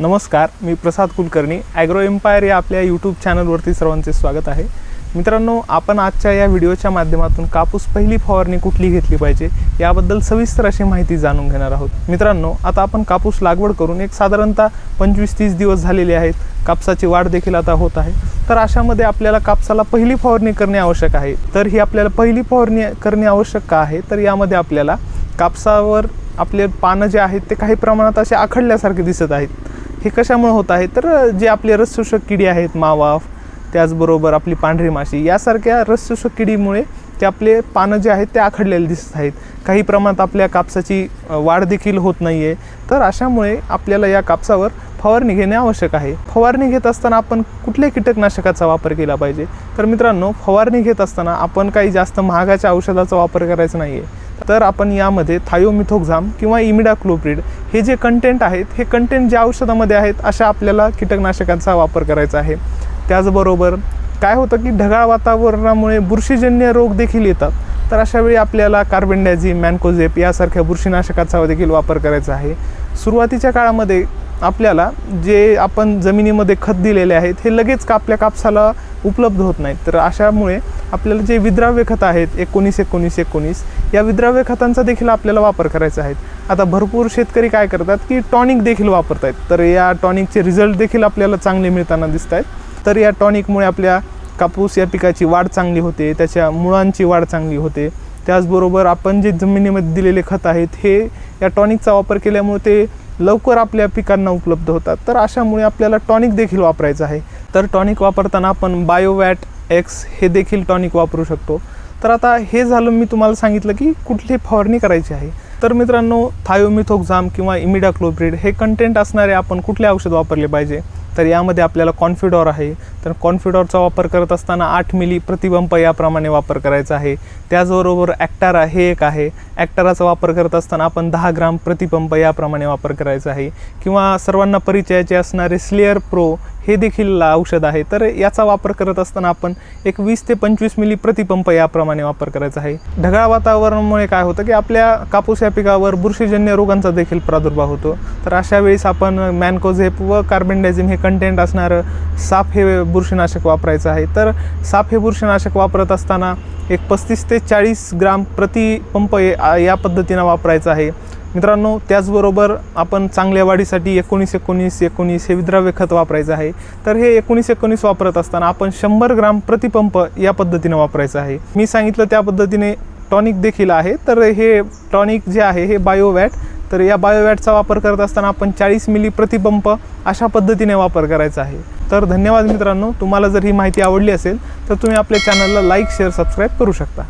नमस्कार मी Prasad Kulkarni. Agro empire या आपल्या यूट्यूब चॅनलवरती सर्वांचे स्वागत आहे. मित्रांनो आपण आजच्या या व्हिडिओच्या माध्यमातून कापूस पहिली फवारणी कुठली घेतली पाहिजे याबद्दल सविस्तर अशी माहिती जाणून घेणार आहोत. मित्रांनो आता आपण कापूस लागवड करून एक साधारणतः पंचवीस तीस दिवस झालेले आहेत. कापसाची वाढ देखील आता होत आहे. तर अशामध्ये आपल्याला कापसाला पहिली फवारणी करणे आवश्यक आहे. तर ही आपल्याला पहिली फवारणी करणे आवश्यक का आहे? तर यामध्ये आपल्याला कापसावर आपले पानं जे आहेत ते काही प्रमाणात असे आखडल्यासारखे दिसत आहेत. हे कशामुळे होत आहे? तर जे आपले रसशोषक किडी आहेत मावा त्याचबरोबर आपली पांढरी माशी यासारख्या रसशोषक किडीमुळे ते आपले पानं जे आहेत ते आखडलेले दिसत आहेत. काही प्रमाणात आपल्या कापसाची वाढ देखील होत नाही आहे तर अशामुळे आपल्याला या कापसावर फवारणी घेणे आवश्यक आहे. फवारणी घेत असताना आपण कुठल्या कीटकनाशकाचा वापर केला पाहिजे? तर मित्रांनो फवारणी घेत असताना आपण काही जास्त महागाच्या औषधाचा वापर करायचा नाही आहे तर आपण यामध्ये थायोमिथोक्झाम किंवा इमिडाक्लोप्रिड हे जे कंटेंट आहेत हे कंटेंट ज्या औषधामध्ये आहेत अशा आपल्याला कीटकनाशकांचा वापर करायचा आहे. त्याचबरोबर काय होतं की ढगाळ वातावरणामुळे बुरशीजन्य रोग देखील येतात. तर अशावेळी आपल्याला कार्बनडायझिम मॅन्कोझेप यासारख्या बुरशीनाशकाचा देखील वापर करायचा आहे. सुरुवातीच्या काळामध्ये आपल्याला जे आपण जमिनीमध्ये खत दिलेले आहेत हे लगेच का आपल्या कापसाला उपलब्ध होत नाहीत. तर अशामुळे आपल्याला जे विद्राव्य खतं आहेत एकोणीस एकोणीस एकोणीस या विद्राव्य खतांचा देखील आपल्याला वापर करायचा आहे. आता भरपूर शेतकरी काय करतात की टॉनिक देखील वापरत आहेत. तर या टॉनिकचे रिझल्ट देखील आपल्याला चांगले मिळताना दिसत आहेत. तर या टॉनिकमुळे आपल्या कापूस या पिकाची वाढ चांगली होते त्याच्या मुळांची वाढ चांगली होते. त्याचबरोबर आपण जे जमिनीमध्ये दिलेले खत आहेत हे या टॉनिकचा वापर केल्यामुळे ते लवकर आपल्या पिकांना उपलब्ध होतात. तर अशामुळे आपल्याला टॉनिक देखील वापरायचं आहे. तर टॉनिक वापरताना आपण बायोवॅट एक्स हे देखील टॉनिक वापरू शकतो. तर आता हे झालं मी तुम्हाला सांगितलं की कुठली फवारणी करायची आहे. तर मित्रांनो थायोमिथोक्झाम किंवा इमिडाक्लोप्रिड हे कंटेंट असणारे आपण कुठले औषध वापरले पाहिजे? तर यामध्ये आपल्याला कॉन्फिडॉर आहे. तर कॉन्फिडॉरचा वापर करत असताना आठ मिली प्रतिबंप याप्रमाणे वापर करायचा आहे. त्याचबरोबर ॲक्टारा हे एक आहे. ॲक्टाराचा वापर करत असताना आपण दहा ग्राम प्रतिपंप याप्रमाणे वापर करायचा आहे. किंवा सर्वांना परिचयाचे असणारे स्लेअर प्रो हे देखील औषध आहे. तर याचा वापर करत असताना आपण एक वीस ते पंचवीस मिली प्रतिपंप याप्रमाणे वापर करायचा आहे. ढगाळ वातावरणामुळे काय होतं की आपल्या कापूस या पिकावर बुरशीजन्य रोगांचा देखील प्रादुर्भाव होतो. तर अशा वेळेस आपण मॅनकोझेप व कार्बनडायझिम हे कंटेंट असणारं साप हे बुरशीनाशक वापरायचं आहे. तर साप हे बुरशीनाशक वापरत असताना एक पस्तीस ते चाळीस ग्राम प्रतिपंप या पद्धतीनं वापरायचं आहे. मित्रांनो त्याचबरोबर आपण चांगल्या वाढीसाठी एकोणीस एकोणीस एकोणीस हे विद्राव्य खत वापरायचं आहे. तर हे एकोणीस एकोणीस वापरत असताना आपण शंभर ग्राम प्रतिपंप या पद्धतीने वापरायचं आहे. मी सांगितलं त्या पद्धतीने टॉनिक देखील आहे. तर हे टॉनिक जे आहे हे बायोवॅट. तर या बायोवॅटचा वापर करत असताना आपण चाळीस मिली प्रतिपंप अशा पद्धतीने वापर करायचा आहे. तर धन्यवाद मित्रांनो. तुम्हाला जर ही माहिती आवडली असेल तर तुम्ही आपल्या चॅनलला लाईक शेअर सबस्क्राईब करू शकता.